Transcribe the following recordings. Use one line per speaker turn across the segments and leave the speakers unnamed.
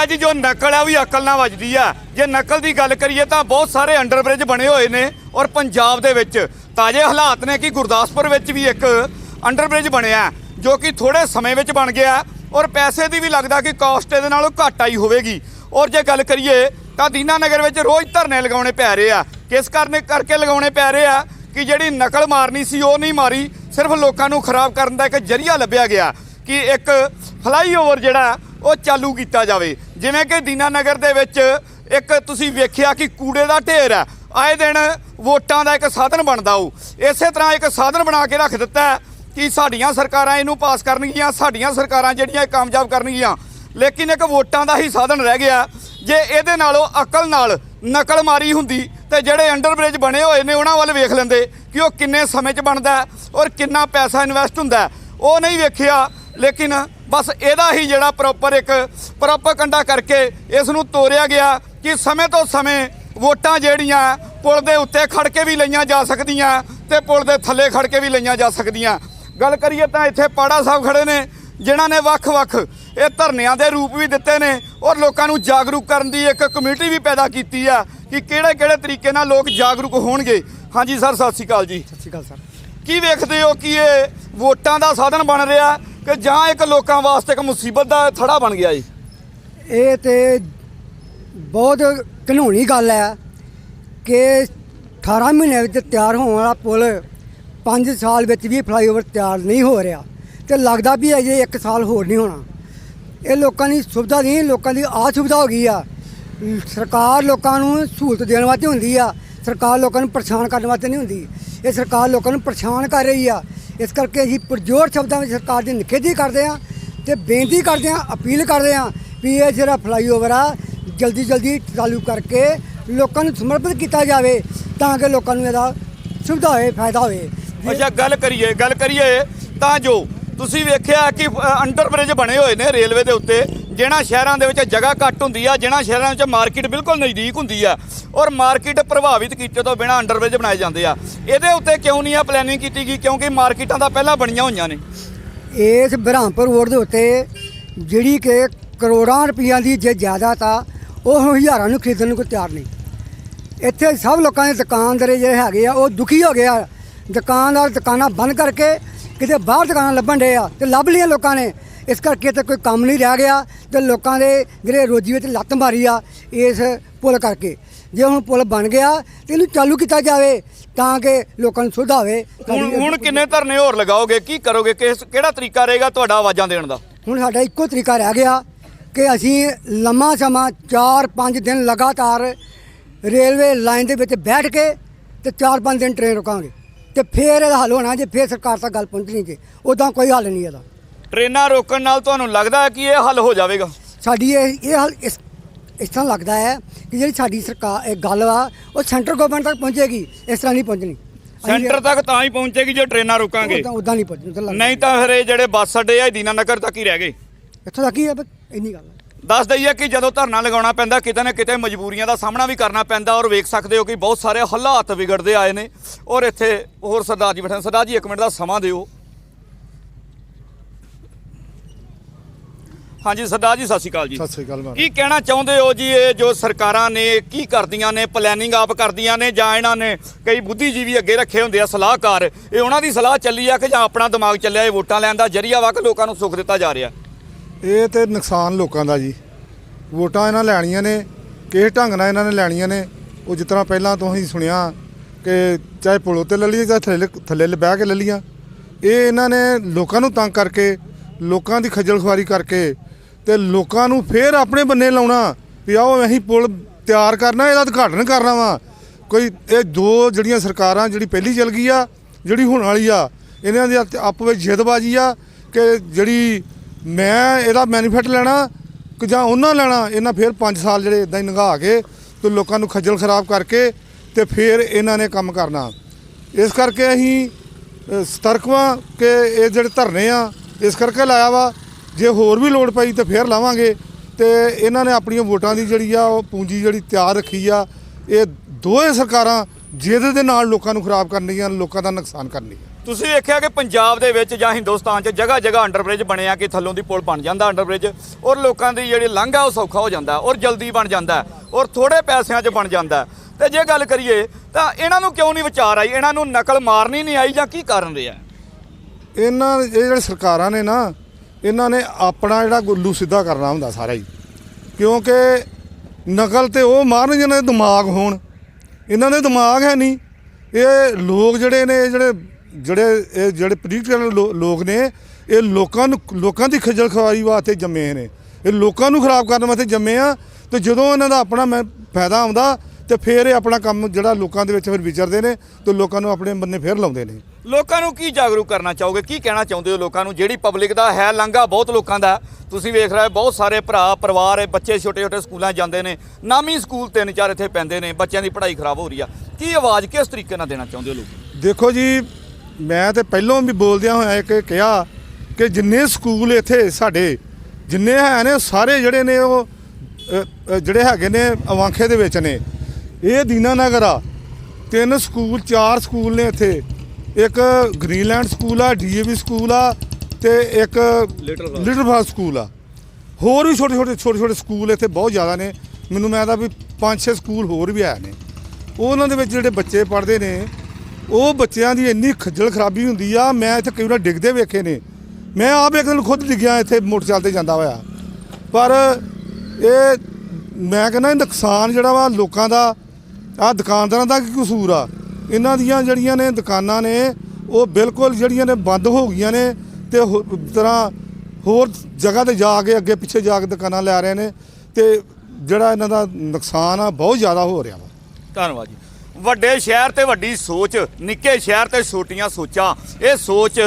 ਆ ਜੀ, ਜੋ ਨਕਲ ਆ ਉਹ ਵੀ ਅਕਲ ਨਾਲ ਵੱਜਦੀ ਆ। ਜੇ ਨਕਲ ਦੀ ਗੱਲ ਕਰੀਏ ਤਾਂ ਬਹੁਤ ਸਾਰੇ ਅੰਡਰਬ੍ਰਿਜ ਬਣੇ ਹੋਏ ਨੇ ਔਰ ਪੰਜਾਬ ਦੇ ਵਿੱਚ। ਤਾਜ਼ੇ ਹਾਲਾਤ ਨੇ ਕਿ ਗੁਰਦਾਸਪੁਰ ਵਿੱਚ ਵੀ ਇੱਕ ਅੰਡਰਬ੍ਰਿਜ ਬਣਿਆ, ਜੋ ਕਿ ਥੋੜੇ ਸਮੇਂ ਵਿੱਚ ਬਣ ਗਿਆ ਔਰ ਪੈਸੇ ਦੀ ਵੀ ਲੱਗਦਾ ਕਿ ਕਾਸਟ ਇਹਦੇ ਨਾਲੋਂ ਘੱਟ ਆਈ ਹੋਵੇਗੀ। ਔਰ ਜੇ ਗੱਲ ਕਰੀਏ ਤਾਂ ਦੀਨਾ ਨਗਰ ਵਿੱਚ ਰੋਜ਼ ਧਰਨੇ ਲਗਾਉਣੇ ਪੈ ਰਹੇ ਆ। ਕਿਸ ਕਰਨੇ ਕਰਕੇ ਲਗਾਉਣੇ ਪੈ ਰਹੇ ਆ? ਕਿ ਜਿਹੜੀ ਨਕਲ ਮਾਰਨੀ ਸੀ, ਉਹ ਨਹੀਂ ਮਾਰੀ। ਸਿਰਫ ਲੋਕਾਂ ਨੂੰ ਖਰਾਬ ਕਰਨ ਦਾ ਇੱਕ ਜਰੀਆ ਲੱਭਿਆ ਗਿਆ ਕਿ ਇੱਕ ਫਲਾਈਓਵਰ ਜਿਹੜਾ ਉਹ ਚਾਲੂ ਕੀਤਾ ਜਾਵੇ। ਜਿਵੇਂ ਕਿ ਦੀਨਾਨਗਰ ਦੇ ਵਿੱਚ ਇੱਕ ਤੁਸੀਂ ਵੇਖਿਆ ਕਿ ਕੂੜੇ ਦਾ ਢੇਰ ਹੈ। ਆਏ ਦਿਨ ਵੋਟਾਂ ਦਾ ਇੱਕ ਸਾਧਨ ਬਣਦਾ ਉਹ। ਇਸੇ ਤਰ੍ਹਾਂ ਇੱਕ ਸਾਧਨ ਬਣਾ ਕੇ ਰੱਖ ਦਿੱਤਾ ਕਿ ਸਾਡੀਆਂ ਸਰਕਾਰਾਂ ਇਹਨੂੰ ਪਾਸ ਕਰਨਗੀਆਂ, ਸਾਡੀਆਂ ਸਰਕਾਰਾਂ ਜਿਹੜੀਆਂ ਇਹ ਕਾਮਯਾਬ ਕਰਨਗੀਆਂ। ਲੇਕਿਨ ਇੱਕ ਵੋਟਾਂ ਦਾ ਹੀ ਸਾਧਨ ਰਹਿ ਗਿਆ। ਜੇ ਇਹਦੇ ਨਾਲੋਂ ਅਕਲ ਨਾਲ ਨਕਲ ਮਾਰੀ ਹੁੰਦੀ, ਤੇ ਜਿਹੜੇ ਅੰਡਰਬ੍ਰਿਜ ਬਣੇ ਹੋਏ ਨੇ ਉਹਨਾਂ ਵੱਲ ਵੇਖ ਲੈਂਦੇ ਕਿ ਉਹ ਕਿੰਨੇ ਸਮੇਂ 'ਚ ਬਣਦਾ ਔਰ ਕਿੰਨਾ ਪੈਸਾ ਇਨਵੈਸਟ ਹੁੰਦਾ ਉਹ ਨਹੀਂ ਵੇਖਿਆ, ਲੇਕਿਨ ਬਸ ਇਹਦਾ ਹੀ ਜਿਹੜਾ ਪ੍ਰੋਪਰ ਇੱਕ ਪ੍ਰੋਪਗੈਂਡਾ ਕਰਕੇ ਇਸ ਨੂੰ ਤੋਰਿਆ ਗਿਆ ਕਿ ਸਮੇਂ ਤੋਂ ਸਮੇਂ ਵੋਟਾਂ ਜਿਹੜੀਆਂ ਪੁਲ ਦੇ ਉੱਤੇ ਖੜ ਕੇ ਵੀ ਲਈਆਂ ਜਾ ਸਕਦੀਆਂ ਤੇ ਪੁਲ ਦੇ ਥੱਲੇ ਖੜ ਕੇ ਵੀ ਲਈਆਂ ਜਾ ਸਕਦੀਆਂ। ਗੱਲ ਕਰੀਏ ਤਾਂ ਇੱਥੇ ਪਾੜਾ ਸਾਹਿਬ ਖੜੇ ਨੇ ਜਿਨ੍ਹਾਂ ਨੇ ਵੱਖ-ਵੱਖ ਇਹ ਧਰਨਿਆਂ ਦੇ ਰੂਪ ਵੀ ਦਿੱਤੇ ਨੇ ਔਰ ਲੋਕਾਂ ਨੂੰ ਜਾਗਰੂਕ ਕਰਨ ਦੀ ਇੱਕ ਕਮੇਟੀ ਵੀ ਪੈਦਾ ਕੀਤੀ ਆ ਕਿ ਕਿਹੜੇ-ਕਿਹੜੇ ਤਰੀਕੇ ਨਾਲ ਲੋਕ ਜਾਗਰੂਕ ਹੋਣਗੇ। ਹਾਂਜੀ ਸਰ ਸਤਿ ਸ਼੍ਰੀ ਅਕਾਲ ਜੀ।
ਸਤਿ ਸ਼੍ਰੀ ਅਕਾਲ ਸਰ।
ਕੀ ਵੇਖਦੇ ਹੋ ਕਿ ਇਹ ਵੋਟਾਂ ਦਾ ਸਾਧਨ ਬਣ ਰਿਹਾ? ਕਿ ਜਾਂ ਇੱਕ ਲੋਕਾਂ ਵਾਸਤੇ ਇੱਕ ਮੁਸੀਬਤ ਦਾ ਥੜਾ ਬਣ ਗਿਆ ਜੀ।
ਇਹ ਤੇ ਬਹੁਤ ਘਿਨਾਉਣੀ ਗੱਲ ਹੈ ਕਿ 18 ਮਹੀਨਿਆਂ ਵਿੱਚ ਤਿਆਰ ਹੋਣ ਵਾਲਾ ਪੁਲ 5 ਸਾਲ ਵਿੱਚ ਵੀ ਫਲਾਈਓਵਰ ਤਿਆਰ ਨਹੀਂ ਹੋ ਰਿਹਾ ਤੇ ਲੱਗਦਾ ਵੀ ਅਜੇ 1 ਸਾਲ ਹੋਰ ਨਹੀਂ ਹੋਣਾ। ਇਹ ਲੋਕਾਂ ਦੀ ਸੁਵਿਧਾ ਨਹੀਂ, ਲੋਕਾਂ ਦੀ ਆ ਸੁਵਿਧਾ ਹੋ ਗਈ ਆ। ਸਰਕਾਰ ਲੋਕਾਂ ਨੂੰ ਸਹੂਲਤ ਦੇਣ ਵਾਸਤੇ ਹੁੰਦੀ ਆ, ਸਰਕਾਰ ਲੋਕਾਂ ਨੂੰ ਪਰੇਸ਼ਾਨ ਕਰਨ ਵਾਸਤੇ ਨਹੀਂ ਹੁੰਦੀ। ਇਹ ਸਰਕਾਰ ਲੋਕਾਂ ਨੂੰ ਪਰੇਸ਼ਾਨ ਕਰ ਰਹੀ ਆ ਇਸ ਕਰਕੇ ਅਸੀਂ ਪੁਰਜੋਰ ਸ਼ਬਦਾਂ ਵਿੱਚ ਸਰਕਾਰ ਦੀ ਨਿਖੇਧੀ ਕਰਦੇ ਹਾਂ ਤੇ ਬੇਨਤੀ ਕਰਦੇ ਹਾਂ, ਅਪੀਲ ਕਰਦੇ ਹਾਂ ਵੀ ਇਹ ਜਿਹੜਾ ਫਲਾਈਓਵਰ ਆ, ਜਲਦੀ ਜਲਦੀ ਚਾਲੂ ਕਰਕੇ ਲੋਕਾਂ ਨੂੰ ਸਮਰਪਿਤ ਕੀਤਾ ਜਾਵੇ ਤਾਂ ਕਿ ਲੋਕਾਂ ਨੂੰ ਇਹਦਾ ਸੁਵਿਧਾ ਹੋਵੇ ਫਾਇਦਾ ਹੋਵੇ
ਅੱਛਾ ਗੱਲ ਕਰੀਏ ਗੱਲ ਕਰੀਏ ਤਾਂ ਜੋ ਤੁਸੀਂ ਵੇਖਿਆ ਕਿ ਅੰਡਰਬ੍ਰਿਜ ਬਣੇ ਹੋਏ ਨੇ ਰੇਲਵੇ ਦੇ ਉੱਤੇ ਜਿਹਨਾਂ ਸ਼ਹਿਰਾਂ ਦੇ ਵਿੱਚ ਜਗ੍ਹਾ ਘੱਟ ਹੁੰਦੀ ਆ, ਜਿਹਨਾਂ ਸ਼ਹਿਰਾਂ ਵਿੱਚ ਮਾਰਕੀਟ ਬਿਲਕੁਲ ਨਜ਼ਦੀਕ ਹੁੰਦੀ ਆ, ਔਰ ਮਾਰਕੀਟ ਪ੍ਰਭਾਵਿਤ ਕੀਤੇ ਤੋਂ ਬਿਨਾਂ ਅੰਡਰਬ੍ਰਿਜ ਬਣਾਏ ਜਾਂਦੇ ਆ। ਇਹਦੇ ਉੱਤੇ ਕਿਉਂ ਨਹੀਂ ਆ ਪਲੈਨਿੰਗ ਕੀਤੀ ਗਈ? ਕਿਉਂਕਿ ਮਾਰਕੀਟਾਂ ਤਾਂ ਪਹਿਲਾਂ ਬਣੀਆਂ ਹੋਈਆਂ ਨੇ।
ਇਸ ਬ੍ਰਹਮਪੁਰ ਰੋਡ ਦੇ ਉੱਤੇ ਜਿਹੜੀ ਕਿ ਕਰੋੜਾਂ ਰੁਪਈਆਂ ਦੀ ਜੇ ਜ਼ਿਆਦਾ ਆ, ਉਹ ਹਜ਼ਾਰਾਂ ਨੂੰ ਖਰੀਦਣ ਨੂੰ ਕੋਈ ਤਿਆਰ ਨਹੀਂ। ਇੱਥੇ ਸਭ ਲੋਕਾਂ ਦੇ ਦੁਕਾਨਦਾਰੇ ਜਿਹੜੇ ਹੈਗੇ ਆ, ਉਹ ਦੁਖੀ ਹੋ ਗਏ ਆ। ਦੁਕਾਨਦਾਰ ਦੁਕਾਨਾਂ ਬੰਦ ਕਰਕੇ ਕਿਤੇ ਬਾਹਰ ਦੁਕਾਨਾਂ ਲੱਭਣ ਡੇ ਆ, ਤੇ ਲੱਭ ਲਈਆਂ ਲੋਕਾਂ ਨੇ। ਇਸ ਕਰਕੇ ਤੇ ਕੋਈ ਕੰਮ ਨਹੀਂ ਰਹਿ ਗਿਆ ਤੇ ਲੋਕਾਂ ਦੇ ਜਿਹੜੇ ਰੋਜੀ ਵਿੱਚ ਲੱਤ ਮਾਰੀ ਆ ਇਸ ਪੁਲ ਕਰਕੇ। ਜੇ ਹੁਣ ਪੁਲ ਬਣ ਗਿਆ ਤੇ ਇਹਨੂੰ ਚਾਲੂ ਕੀਤਾ ਜਾਵੇ ਤਾਂ ਕਿ ਲੋਕਾਂ ਨੂੰ ਸੁਵਿਧਾ ਹੋਵੇ।
ਹੁਣ ਹੁਣ ਕਿੰਨੇ ਧਰਨੇ ਹੋਰ ਲਗਾਓਗੇ? ਕੀ ਕਰੋਗੇ? ਕਿਸ ਕਿਹੜਾ ਤਰੀਕਾ ਰਹੇਗਾ ਤੁਹਾਡਾ ਆਵਾਜ਼ਾਂ ਦੇਣ ਦਾ?
ਹੁਣ ਸਾਡਾ ਇੱਕੋ ਤਰੀਕਾ ਰਹਿ ਗਿਆ ਕਿ ਅਸੀਂ ਲੰਮਾ ਸਮਾਂ 4-5 ਦਿਨ ਲਗਾਤਾਰ ਰੇਲਵੇ ਲਾਈਨ ਦੇ ਵਿੱਚ ਬੈਠ ਕੇ ਤੇ 4-5 ਦਿਨ ਟ੍ਰੇਨ ਰੁਕਾਂਗੇ। ਤੇ ਫੇਰ ਇਹਦਾ ਹੱਲ ਹੋਣਾ ਜੇ ਫੇਰ ਸਰਕਾਰ ਤੱਕ ਗੱਲ ਪਹੁੰਚਣੀ ਜੇ। ਉਦਾਂ ਕੋਈ ਹੱਲ ਨਹੀਂ ਇਹਦਾ।
ਟ੍ਰੇਨਾਂ ਰੋਕਣ ਨਾਲ ਤੁਹਾਨੂੰ ਲੱਗਦਾ ਹੈ ਕਿ ਇਹ ਹੱਲ ਹੋ ਜਾਵੇਗਾ?
ਸਾਡੀ ਇਹ ਇਹ ਹੱਲ ਇਸ ਇਸ ਤਰ੍ਹਾਂ ਲੱਗਦਾ ਹੈ ਕਿ ਜਿਹੜੀ ਸਾਡੀ ਸਰਕਾਰ ਇਹ ਗੱਲ ਆ ਉਹ ਸੈਂਟਰ ਗਵਰਨਮੈਂਟ ਤੱਕ ਪਹੁੰਚੇਗੀ ਇਸ ਤਰ੍ਹਾਂ ਨਹੀਂ ਪਹੁੰਚਣੀ।
ਸੈਂਟਰ ਤੱਕ ਤਾਂ ਹੀ ਪਹੁੰਚੇਗੀ ਜੇ ਟ੍ਰੇਨਾਂ ਰੋਕਾਂਗੇ।
ਉਦਾਂ ਉਦਾਂ ਨਹੀਂ ਪਹੁੰਚਣੀ।
ਨਹੀਂ ਤਾਂ ਫਿਰ ਇਹ ਜਿਹੜੇ ਬੱਸ ਅੱਡੇ ਆ ਦੀਨਾ ਨਗਰ ਤੱਕ ਹੀ ਰਹਿ ਗਏ।
ਇੱਥੋਂ ਤੱਕ ਹੀ ਬਸ ਇੰਨੀ ਗੱਲ ਹੈ
ਦੱਸ ਦਈਏ ਕਿ ਜਦੋਂ ਧਰਨਾ ਲਗਾਉਣਾ ਪੈਂਦਾ ਕਿਤੇ ਨਾ ਕਿਤੇ ਮਜਬੂਰੀਆਂ ਦਾ ਸਾਹਮਣਾ ਵੀ ਕਰਨਾ ਪੈਂਦਾ ਔਰ ਵੇਖ ਸਕਦੇ ਹੋ ਕਿ ਬਹੁਤ ਸਾਰੇ ਹਾਲਾਤ ਵਿਗੜਦੇ ਆਏ ਨੇ। ਔਰ ਇੱਥੇ ਹੋਰ ਸਰਦਾਰ ਜੀ ਬੈਠੇ। ਸਰਦਾਰ ਜੀ ਇੱਕ ਮਿੰਟ ਦਾ ਸਮਾਂ ਦਿਓ। ਹਾਂਜੀ ਸਰਦਾਰ ਜੀ ਸਤਿ ਸ਼੍ਰੀ ਅਕਾਲ ਜੀ।
ਸਤਿ ਸ੍ਰੀ ਅਕਾਲ
ਕੀ ਕਹਿਣਾ ਚਾਹੁੰਦੇ ਹੋ ਜੀ ਇਹ ਜੋ ਸਰਕਾਰਾਂ ਨੇ ਕੀ ਕਰਦੀਆਂ ਨੇ ਪਲੈਨਿੰਗ ਆਪ ਕਰਦੀਆਂ ਨੇ ਜਾਂ ਇਹਨਾਂ ਨੇ ਕਈ ਬੁੱਧੀਜੀਵੀ ਅੱਗੇ ਰੱਖੇ ਹੁੰਦੇ ਆ ਸਲਾਹਕਾਰ? ਇਹ ਉਹਨਾਂ ਦੀ ਸਲਾਹ ਚੱਲੀ ਆ ਕਿ ਜਾਂ ਆਪਣਾ ਦਿਮਾਗ ਚੱਲਿਆ ਇਹ ਵੋਟਾਂ ਲੈਣ ਦਾ ਜਰੀਆ ਵਾ ਕਿ ਲੋਕਾਂ ਨੂੰ ਸੁੱਖ ਦਿੱਤਾ ਜਾ ਰਿਹਾ?
ਇਹ ਤੇ ਨੁਕਸਾਨ ਲੋਕਾਂ ਦਾ ਜੀ। ਵੋਟਾਂ ਇਹਨਾਂ ਲੈਣੀਆਂ ਨੇ ਕਿਸ ਢੰਗ ਨਾਲ ਇਹਨਾਂ ਨੇ ਲੈਣੀਆਂ ਨੇ ਉਹ ਜਿਸ ਤਰ੍ਹਾਂ ਪਹਿਲਾਂ ਤੋਂ ਹੀ ਸੁਣਿਆ ਕਿ ਚਾਹੇ ਪੁਲੋਂ ਤੇ ਲੈ ਲਈਏ ਚਾਹੇ ਥੱਲੇ ਥੱਲੇ ਬਹਿ ਕੇ ਲੈ ਲਈਆਂ। ਇਹ ਇਹਨਾਂ ਨੇ ਲੋਕਾਂ ਨੂੰ ਤੰਗ ਕਰਕੇ ਲੋਕਾਂ ਦੀ ਖੱਜਲ ਖੁਆਰੀ ਕਰਕੇ ਤੇ ਲੋਕਾਂ ਨੂੰ ਫੇਰ ਆਪਣੇ ਬੰਨੇ ਲਾਉਣਾ ਵੀ ਆਓ ਅਸੀਂ ਪੁਲ ਤਿਆਰ ਕਰਨਾ, ਇਹਦਾ ਉਦਘਾਟਨ ਕਰਨਾ ਵਾ। ਕੋਈ ਇਹ ਦੋ ਜਿਹੜੀਆਂ ਸਰਕਾਰਾਂ, ਜਿਹੜੀ ਪਹਿਲੀ ਚੱਲ ਗਈ ਆ, ਜਿਹੜੀ ਹੁਣ ਵਾਲੀ ਆ, ਇਹਨਾਂ ਦੀ ਆਪ ਵਿੱਚ ਜਿੱਦਬਾਜੀ ਆ ਕਿ ਜਿਹੜੀ ਮੈਂ ਇਹਦਾ ਮੈਨੀਫੈਟ ਲੈਣਾ ਕਿ ਜਾਂ ਉਹਨਾਂ ਲੈਣਾ, ਇਹਨਾਂ ਫਿਰ 5 ਸਾਲ ਜਿਹੜੇ ਇਦਾਂ ਹੀ ਲੰਘਾ ਕੇ ਤੇ ਲੋਕਾਂ ਨੂੰ ਖੱਜਲ ਖਰਾਬ ਕਰਕੇ ਤੇ ਫਿਰ ਇਹਨਾਂ ਨੇ ਕੰਮ ਕਰਨਾ। ਇਸ ਕਰਕੇ ਅਸੀਂ ਸਤਰਕ ਵਾਂ ਕਿ ਇਹ ਜਿਹੜੇ ਧਰਨੇ ਆ, ਇਸ ਕਰਕੇ ਲਾਇਆ ਵਾ ਜੇ ਹੋਰ ਵੀ ਲੋੜ ਪਈ ਤੇ ਫਿਰ ਲਾਵਾਂਗੇ। ਤੇ ਇਹਨਾਂ ਨੇ ਆਪਣੀਆਂ ਵੋਟਾਂ ਦੀ ਜਿਹੜੀ ਆ ਉਹ ਪੂੰਜੀ ਜਿਹੜੀ ਤਿਆਰ ਰੱਖੀ ਆ ਇਹ ਦੋਵੇਂ ਸਰਕਾਰਾਂ ਜਿਹਦੇ ਦੇ ਨਾਲ ਲੋਕਾਂ ਨੂੰ ਖਰਾਬ ਕਰਨੀ ਆ ਲੋਕਾਂ ਦਾ ਨੁਕਸਾਨ ਕਰਨੀ ਆ।
ਤੁਸੀਂ ਵੇਖਿਆ ਕਿ ਪੰਜਾਬ ਦੇ ਵਿੱਚ ਜਾਂ ਹਿੰਦੁਸਤਾਨ 'ਚ ਜਗ੍ਹਾ ਜਗ੍ਹਾ ਅੰਡਰਬ੍ਰਿਜ ਬਣਿਆ ਕਿ ਥੱਲੋਂ ਦੀ ਪੁਲ ਬਣ ਜਾਂਦਾ ਅੰਡਰਬ੍ਰਿਜ ਔਰ ਲੋਕਾਂ ਦੀ ਜਿਹੜੀ ਲੰਘਾ ਉਹ ਸੌਖਾ ਹੋ ਜਾਂਦਾ ਔਰ ਜਲਦੀ ਬਣ ਜਾਂਦਾ ਔਰ ਥੋੜੇ ਪੈਸਿਆਂ 'ਚ ਬਣ ਜਾਂਦਾ। ਤੇ ਜੇ ਗੱਲ ਕਰੀਏ ਤਾਂ ਇਹਨਾਂ ਨੂੰ ਕਿਉਂ ਨਹੀਂ ਵਿਚਾਰ ਆਈ? ਇਹਨਾਂ ਨੂੰ ਨਕਲ ਮਾਰਨੀ ਨਹੀਂ ਆਈ ਜਾਂ ਕੀ ਕਾਰਨ ਰਿਹਾ?
ਇਹਨਾਂ ਇਹ ਜਿਹੜੇ ਸਰਕਾਰਾਂ ਨੇ ਨਾ ਇਹਨਾਂ ਨੇ ਆਪਣਾ ਜਿਹੜਾ ਗੁੱਲੂ ਸਿੱਧਾ ਕਰਨਾ ਹੁੰਦਾ ਸਾਰਾ ਹੀ। ਕਿਉਂਕਿ ਨਕਲ ਤੇ ਉਹ ਮਾਰਨ ਜਿਹਨਾਂ ਦੇ ਦਿਮਾਗ ਹੋਣ। ਇਹਨਾਂ ਦੇ ਦਿਮਾਗ ਹੈ ਨਹੀਂ। ਇਹ ਲੋਕ ਜਿਹੜੇ ਨੇ ਇਹ ਜਿਹੜੇ ਜਿਹੜੇ, ਇਹ ਜਿਹੜੇ ਪੋਲੀਟੀਕਲ ਲੋਕ ਨੇ, ਇਹ ਲੋਕਾਂ ਨੂੰ, ਲੋਕਾਂ ਦੀ ਖੱਜਲ ਖਵਾਰੀ ਵਾਸਤੇ ਜੰਮੇ ਨੇ। ਇਹ ਲੋਕਾਂ ਨੂੰ ਖਰਾਬ ਕਰਨ ਵਾਸਤੇ ਜੰਮੇ ਆ ਤੇ ਜਦੋਂ ਇਹਨਾਂ ਦਾ ਆਪਣਾ ਮੈਂ ਫਾਇਦਾ ਆਉਂਦਾ ਤੇ ਫਿਰ ਇਹ ਆਪਣਾ ਕੰਮ ਜਿਹੜਾ ਲੋਕਾਂ ਦੇ ਵਿੱਚ ਫਿਰ ਵਿਚਰਦੇ ਨੇ ਤੇ ਲੋਕਾਂ ਨੂੰ ਆਪਣੇ ਬੰਨੇ ਫਿਰ ਲਾਉਂਦੇ ਨੇ।
ਲੋਕਾਂ ਨੂੰ ਕੀ ਜਾਗਰੂਕ ਕਰਨਾ ਚਾਹੋਗੇ? ਕੀ ਕਹਿਣਾ ਚਾਹੁੰਦੇ ਹੋ ਲੋਕਾਂ ਨੂੰ? ਜਿਹੜੀ ਪਬਲਿਕ ਦਾ ਹੈ, ਲੰਘਾ ਬਹੁਤ ਲੋਕਾਂ ਦਾ ਤੁਸੀਂ ਵੇਖ ਰਹੇ ਹੋ, ਬਹੁਤ ਸਾਰੇ ਭਰਾ, ਪਰਿਵਾਰ ਬੱਚੇ ਛੋਟੇ ਛੋਟੇ ਸਕੂਲਾਂ 'ਚ ਜਾਂਦੇ ਨੇ। ਨਾਮੀ ਸਕੂਲ ਤਿੰਨ ਚਾਰ ਇੱਥੇ ਪੈਂਦੇ ਨੇ, ਬੱਚਿਆਂ ਦੀ ਪੜ੍ਹਾਈ ਖਰਾਬ ਹੋ ਰਹੀ ਆ। ਕੀ ਆਵਾਜ਼ ਕਿਸ ਤਰੀਕੇ ਨਾਲ ਦੇਣਾ ਚਾਹੁੰਦੇ ਹੋ ਲੋਕ?
ਦੇਖੋ ਜੀ, ਮੈਂ ਤੇ ਪਹਿਲਾਂ ਵੀ ਬੋਲਦਿਆਂ ਹੋਇਆ ਇੱਕ ਕਿਹਾ ਕਿ ਜਿੰਨੇ ਸਕੂਲ ਇੱਥੇ ਸਾਡੇ, ਜਿੰਨੇ ਹੈ ਨੇ, ਸਾਰੇ ਜਿਹੜੇ ਨੇ ਉਹ ਜਿਹੜੇ ਹੈਗੇ ਨੇ ਅਵਾਂਖੇ ਦੇ ਵਿੱਚ ਨੇ। ਇਹ ਦੀਨਾਨਗਰ ਆ। ਤਿੰਨ ਸਕੂਲ, ਚਾਰ ਸਕੂਲ ਨੇ ਇੱਥੇ। ਇੱਕ ਗ੍ਰੀਨਲੈਂਡ ਸਕੂਲ ਆ ਡੀਏਵੀ ਸਕੂਲ ਆ ਤੇ ਇੱਕ। ਲਿਟਲ ਫਾਲ ਸਕੂਲ ਆ। ਹੋਰ ਵੀ ਛੋਟੇ ਛੋਟੇ ਛੋਟੇ ਛੋਟੇ ਸਕੂਲ ਇੱਥੇ ਬਹੁਤ ਜ਼ਿਆਦਾ ਨੇ। ਮੈਨੂੰ ਮੈਂ ਤਾਂ ਵੀ ਪੰਜ ਛੇ ਸਕੂਲ ਹੋਰ ਵੀ ਹੈ ਨੇ। ਉਹਨਾਂ ਦੇ ਵਿੱਚ ਜਿਹੜੇ ਬੱਚੇ ਪੜ੍ਹਦੇ ਨੇ ਉਹ ਬੱਚਿਆਂ ਦੀ ਇੰਨੀ ਖੱਜਲ ਖਰਾਬੀ ਹੁੰਦੀ ਆ ਮੈਂ ਇੱਥੇ ਕਈ ਵਾਰ ਡਿੱਗਦੇ ਵੇਖੇ ਨੇ। ਮੈਂ ਆਪ ਇੱਕ ਦਿਨ ਖੁਦ ਡਿੱਗਿਆ ਇੱਥੇ ਮੋਟਰਸਾਈਕਲ ਤੇ ਜਾਂਦਾ ਹੋਇਆ। ਪਰ ਇਹ ਮੈਂ ਕਹਿੰਦਾ ਨੁਕਸਾਨ ਜਿਹੜਾ ਵਾ ਲੋਕਾਂ ਦਾ ਆ ਦੁਕਾਨਦਾਰਾਂ ਦਾ ਕੀ ਕਸੂਰ ਆ? ਇਹਨਾਂ ਦੀਆਂ ਜਿਹੜੀਆਂ ਨੇ ਦੁਕਾਨਾਂ ਨੇ, ਉਹ ਬਿਲਕੁਲ ਜਿਹੜੀਆਂ ਨੇ ਬੰਦ ਹੋ ਗਈਆਂ ਨੇ ਤੇ ਹੋ- ਤਰ੍ਹਾਂ ਹੋਰ ਜਗ੍ਹਾ ਤੇ ਜਾ ਕੇ ਅੱਗੇ ਪਿੱਛੇ ਜਾ ਕੇ ਦੁਕਾਨਾਂ ਲੈ ਰਹੇ ਨੇ ਤੇ ਜਿਹੜਾ ਇਹਨਾਂ ਦਾ ਨੁਕਸਾਨ ਆ, ਬਹੁਤ ਜ਼ਿਆਦਾ ਹੋ ਰਿਹਾ ਵਾ।
ਧੰਨਵਾਦ ਜੀ। ਵੱਡੇ ਸ਼ਹਿਰ ਤੇ ਵੱਡੀ ਸੋਚ, ਨਿੱਕੇ ਸ਼ਹਿਰ ਤੇ ਛੋਟੀਆਂ ਸੋਚਾਂ, ਇਹ ਸੋਚ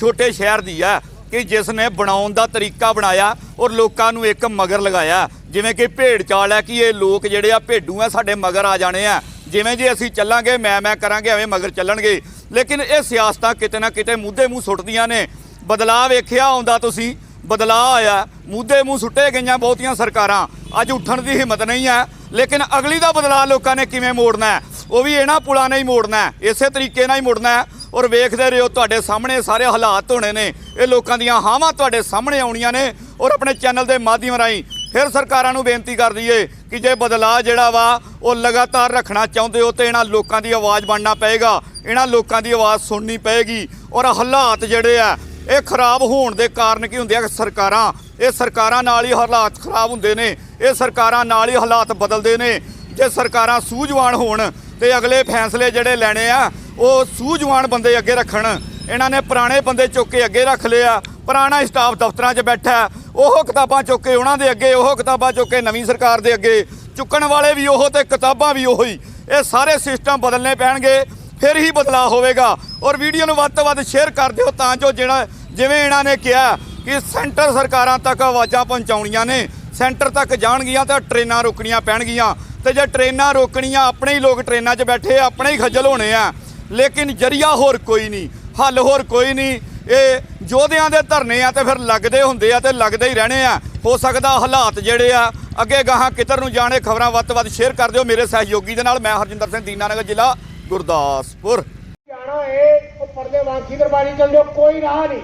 ਛੋਟੇ ਸ਼ਹਿਰ ਦੀ ਹੈ ਕਿ ਜਿਸ ਨੇ ਬਣਾਉਣ ਦਾ ਤਰੀਕਾ ਬਣਾਇਆ ਔਰ ਲੋਕਾਂ ਨੂੰ ਇੱਕ ਮਗਰ ਲਗਾਇਆ। ਜਿਵੇਂ ਕਿ ਭੇਡ ਚਾਲ ਹੈ ਕਿ ਇਹ ਲੋਕ ਜਿਹੜੇ ਆ ਭੇਡੂ ਆ, ਸਾਡੇ ਮਗਰ ਆ ਜਾਣੇ ਆ। ਜਿਵੇਂ ਜੇ ਅਸੀਂ ਚੱਲਾਂਗੇ, ਮੈਂ ਮੈਂ ਕਰਾਂਗੇ, ਐਵੇਂ ਮਗਰ ਚੱਲਣਗੇ। ਲੇਕਿਨ ਇਹ ਸਿਆਸਤਾਂ ਕਿਤੇ ਨਾ ਕਿਤੇ ਮੁੱਦੇ ਮੂੰਹ ਸੁੱਟਦੀਆਂ ਨੇ। ਬਦਲਾਅ ਵੇਖਿਆ ਆਉਂਦਾ ਤੁਸੀਂ। ਬਦਲਾਅ ਆਇਆ। ਮੁੱਦੇ ਮੂੰਹ ਸੁੱਟੇ ਗਈਆਂ ਬਹੁਤੀਆਂ ਸਰਕਾਰਾਂ। ਅੱਜ ਉੱਠਣ ਦੀ ਹਿੰਮਤ ਨਹੀਂ ਹੈ। ਲੇਕਿਨ ਅਗਲੀ ਦਾ ਬਦਲਾਅ ਲੋਕਾਂ ਨੇ ਕਿਵੇਂ ਮੋੜਨਾ ਉਹ ਵੀ ਇਹਨਾਂ ਪੁਲਾਂ ਨਾਲ ਹੀ ਮੋੜਨਾ ਇਸੇ ਤਰੀਕੇ ਨਾਲ ਹੀ ਮੋੜਨਾ ਔਰ ਵੇਖਦੇ ਰਹੋ, ਤੁਹਾਡੇ ਸਾਹਮਣੇ ਸਾਰੇ ਹਾਲਾਤ ਹੋਣੇ ਨੇ। ਇਹ ਲੋਕਾਂ ਦੀਆਂ ਹਾਵਾਂ ਤੁਹਾਡੇ ਸਾਹਮਣੇ ਆਉਣੀਆਂ ਨੇ। ਔਰ ਆਪਣੇ ਚੈਨਲ ਦੇ ਮਾਧਿਅਮ ਰਾਹੀਂ ਫਿਰ ਸਰਕਾਰਾਂ ਨੂੰ ਬੇਨਤੀ ਕਰਦੀ ਦਈਏ ਕਿ ਜੇ ਬਦਲਾਅ ਜਿਹੜਾ ਵਾ ਉਹ ਲਗਾਤਾਰ ਰੱਖਣਾ ਚਾਹੁੰਦੇ ਹੋ ਤੇ ਇਹਨਾਂ ਲੋਕਾਂ ਦੀ ਆਵਾਜ਼ ਬਣਨਾ ਪਏਗਾ, ਇਹਨਾਂ ਲੋਕਾਂ ਦੀ ਆਵਾਜ਼ ਸੁਣਨੀ ਪਏਗੀ ਔਰ ਹਾਲਾਤ ਜਿਹੜੇ ਆ, ਇਹ ਖਰਾਬ ਹੋਣ ਦੇ ਕਾਰਨ ਕੀ ਹੁੰਦੇ ਆ ਸਰਕਾਰਾਂ, ਇਹ ਸਰਕਾਰਾਂ ਨਾਲ ਹੀ ਹਾਲਾਤ ਖਰਾਬ ਹੁੰਦੇ ਨੇ, ਇਹ ਸਰਕਾਰਾਂ ਨਾਲ ਹੀ ਹਾਲਾਤ ਬਦਲਦੇ ਨੇ। ਜੇ ਸਰਕਾਰਾਂ ਸੂਝਵਾਨ ਹੋਣ ਤੇ ਅਗਲੇ ਫੈਸਲੇ ਜਿਹੜੇ ਲੈਣੇ ਆ, ਉਹ ਸੂਝਵਾਨ ਬੰਦੇ ਅੱਗੇ ਰੱਖਣ। ਇਹਨਾਂ ਨੇ ਪੁਰਾਣੇ ਬੰਦੇ ਚੁੱਕ ਕੇ ਅੱਗੇ ਰੱਖ ਲਿਆ ਪੁਰਾਣਾ ਸਟਾਫ ਦਫ਼ਤਰਾਂ 'ਚ ਬੈਠਾ ਉਹ ਕਿਤਾਬਾਂ ਚੁੱਕ ਕੇ ਉਹਨਾਂ ਦੇ ਅੱਗੇ, ਉਹ ਕਿਤਾਬਾਂ ਚੁੱਕ ਕੇ ਨਵੀਂ ਸਰਕਾਰ ਦੇ ਅੱਗੇ, ਚੁੱਕਣ ਵਾਲੇ ਵੀ ਉਹ ਤੇ ਕਿਤਾਬਾਂ ਵੀ ਉਹੀ। ਇਹ ਸਾਰੇ ਸਿਸਟਮ ਬਦਲਨੇ ਪੈਣਗੇ, ਫਿਰ ਹੀ ਬਦਲਾਅ ਹੋਵੇਗਾ। ਔਰ ਵੀਡੀਓ ਨੂੰ ਵੱਧ ਤੋਂ ਵੱਧ ਸ਼ੇਅਰ ਕਰ ਦਿਓ ਤਾਂ ਜੋ ਜਿਹੜਾ, ਜਿਵੇਂ ਇਹਨਾਂ ਨੇ ਕਿਹਾ ਕਿ ਸੈਂਟਰ ਸਰਕਾਰਾਂ ਤੱਕ ਆਵਾਜ਼ਾਂ ਪਹੁੰਚਾਉਣੀਆਂ ਨੇ, ਸੈਂਟਰ ਤੱਕ ਜਾਣਗੀਆਂ ਤਾਂ ਟ੍ਰੇਨਾਂ ਰੋਕਣੀਆਂ ਪੈਣਗੀਆਂ। ਤੇ ਜੇ ਟ੍ਰੇਨਾਂ ਰੋਕਣੀਆਂ, ਆਪਣੇ ਹੀ ਲੋਕ ਟ੍ਰੇਨਾਂ 'ਚ ਬੈਠੇ, ਆਪਣੇ ਹੀ ਖੱਜਲ ਹੋਣੇ ਆ। ਲੇਕਿਨ ਜਰੀਆ ਹੋਰ ਕੋਈ ਨਹੀਂ, ਹੱਲ ਹੋਰ ਕੋਈ ਨਹੀਂ। ਇਹ ਯੋਧਿਆਂ ਦੇ ਧਰਨੇ ਆ ਤੇ ਫਿਰ ਲੱਗਦੇ ਹੁੰਦੇ ਆ ਤੇ ਲੱਗਦੇ ਹੀ ਰਹਿਣੇ ਆ। ਹੋ ਸਕਦਾ ਹਾਲਾਤ ਜਿਹੜੇ ਆ, ਅੱਗੇ ਗਾਹਾਂ ਕਿੱਧਰ ਨੂੰ ਜਾਣੇ ਖਬਰਾਂ ਵੱਧ ਤੋਂ ਵੱਧ ਸ਼ੇਅਰ ਕਰ ਦਿਓ ਮੇਰੇ ਸਹਿਯੋਗੀ ਦੇ ਨਾਲ। ਮੈਂ ਹਰਜਿੰਦਰ ਸਿੰਘ, ਦੀਨਾਨਗਰ ਜ਼ਿਲ੍ਹਾ ਗੁਰਦਾਸਪੁਰ।
ਜਾਣਾ ਏ ਉਹ ਪਰਦੇ ਵਾਂਖੀ ਦਰਬਾਰੀ ਚੱਲ ਜਾਓ ਕੋਈ ਰਾਹ ਨਹੀਂ।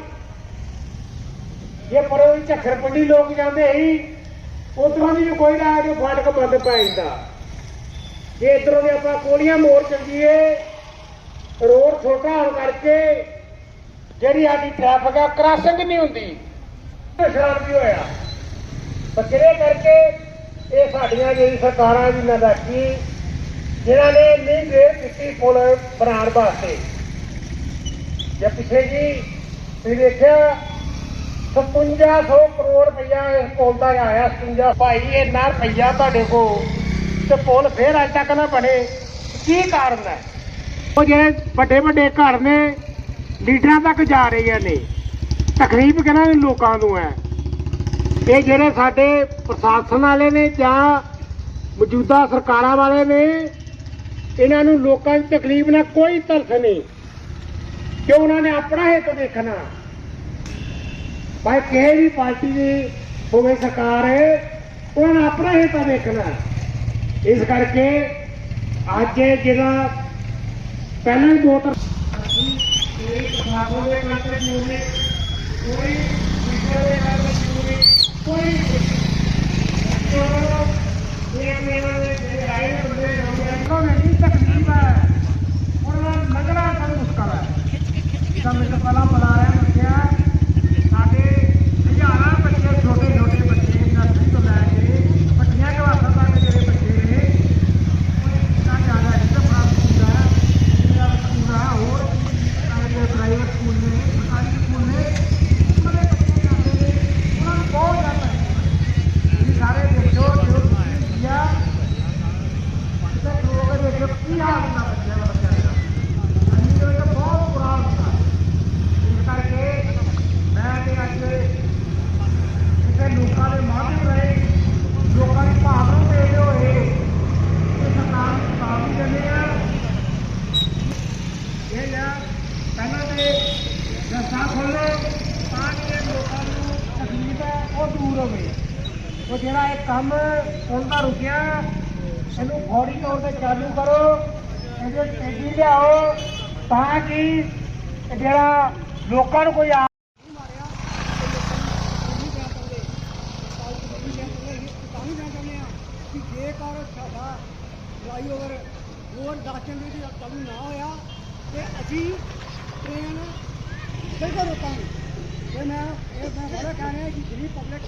ਜੇ ਪਰੇ ਵੀ ਲੋਕ ਜਾਂਦੇ ਸੀ, ਉਧਰੋਂ ਦੀ ਵੀ ਕੋਈ ਰਾਹ ਨਹੀਂ ਫਾਟਕ ਬੰਦ ਪੈ ਜਾਂਦਾ। ਜੇ ਇਧਰੋਂ ਦੀ ਆਪਾਂ ਕੋਲੀਆਂ ਮੋੜ ਚੱਲੀਏ, ਰੋਡ ਛੋਟਾ ਹੋਣ ਕਰਕੇ ਜਿਹੜੀ ਸਾਡੀ ਟ੍ਰੈਫਿਕ ਆ ਕ੍ਰਾਸਿੰਗ ਨਹੀਂ ਹੁੰਦੀ। ਸ਼ਰਾਬ ਹੋਇਆ। ਬਚਰੇ ਕਰਕੇ ਇਹ ਸਾਡੀਆਂ ਜਿਹੜੀ ਸਰਕਾਰਾਂ ਦੀ ਨਦਾਕੀ ਜਿਨ੍ਹਾਂ ਨੇ ਨਹੀਂ ਦੇਰ ਕੀਤੀ ਪੁਲ ਬਣਾਉਣ ਵਾਸਤੇ। ਜੇ ਪਿੱਛੇ ਜੀ, ਤੁਸੀਂ ਦੇਖਿਆ 5700 ਕਰੋੜ ਰੁਪਇਆ ਇਸ ਪੁਲ ਦਾ ਆਇਆ 57 ਭਾਈ ਇੰਨਾ ਰੁਪਇਆ ਤੁਹਾਡੇ ਕੋਲ, ਤੇ ਪੁਲ ਫੇਰ ਅੱਜ ਤੱਕ ਨਾ ਬਣੇ। ਕੀ ਕਾਰਨ ਹੈ? ਉਹ ਜਿਹੜੇ ਵੱਡੇ ਵੱਡੇ ਘਰ ਨੇ ਲੀਡਰਾਂ ਤੱਕ ਜਾ ਰਹੀਆਂ ਨੇ। ਤਕਰੀਬ ਕਿਹਨਾਂ ਦੇ ਲੋਕਾਂ ਨੂੰ ਹੈ? ਇਹ ਜਿਹੜੇ ਸਾਡੇ ਪ੍ਰਸ਼ਾਸਨ ਵਾਲੇ ਨੇ ਜਾਂ ਮੌਜੂਦਾ ਸਰਕਾਰਾਂ ਵਾਲੇ ਨੇ, ਇਹਨਾਂ ਨੂੰ ਲੋਕਾਂ ਦੀ ਤਕਲੀਫ ਨਾਲ ਕੋਈ ਤਰਸ ਨਹੀਂ। ਕਿ ਉਹਨਾਂ ਨੇ ਆਪਣਾ ਹਿੱਤ ਦੇਖਣਾ? ਭਾਈ ਕਿਸੇ ਵੀ ਪਾਰਟੀ ਦੀ ਹੋਵੇ ਸਰਕਾਰ ਹੈ ਉਹਨਾਂ ਨੇ ਆਪਣਾ ਹਿੱਤ ਦੇਖਣਾ। ਇਸ ਕਰਕੇ ਅੱਜ ਜਿਹੜਾ ਪਹਿਲਾਂ ਹੀ ਬਹੁਤ সাগরের কাছে জীবনে ওই বিদ্যালয়ের কাছে জীবনে ওই ਕੰਮ ਹੁਣ ਦਾ ਰੁਕਿਆ। ਇਹਨੂੰ ਫੌਰੀ ਤੌਰ ਤੇ ਚਾਲੂ ਕਰੋ। ਇਹਦੇ ਤੇਜ਼ੀ ਲਿਆਓ ਤਾਂ ਕਿ ਜਿਹੜਾ ਲੋਕਾਂ ਨੂੰ ਕੋਈ
ਜੇਕਰ ਸਾਡਾ ਫਲਾਈਓਵਰ ਹੋਰ ਦਾਖਲ ਦੀ ਕਮੀ ਨਾ ਹੋਇਆ ਤੇ ਅਸੀਂ ਟ੍ਰੇਨ ਬਿਲਕੁਲ ਰੁਕਾਂਗੇ ਇਹ ਮੈਂ ਇਹ ਮੈਂ ਕਹਿ ਰਿਹਾ ਕਿ ਜਿਹੜੀ ਪਬਲਿਕ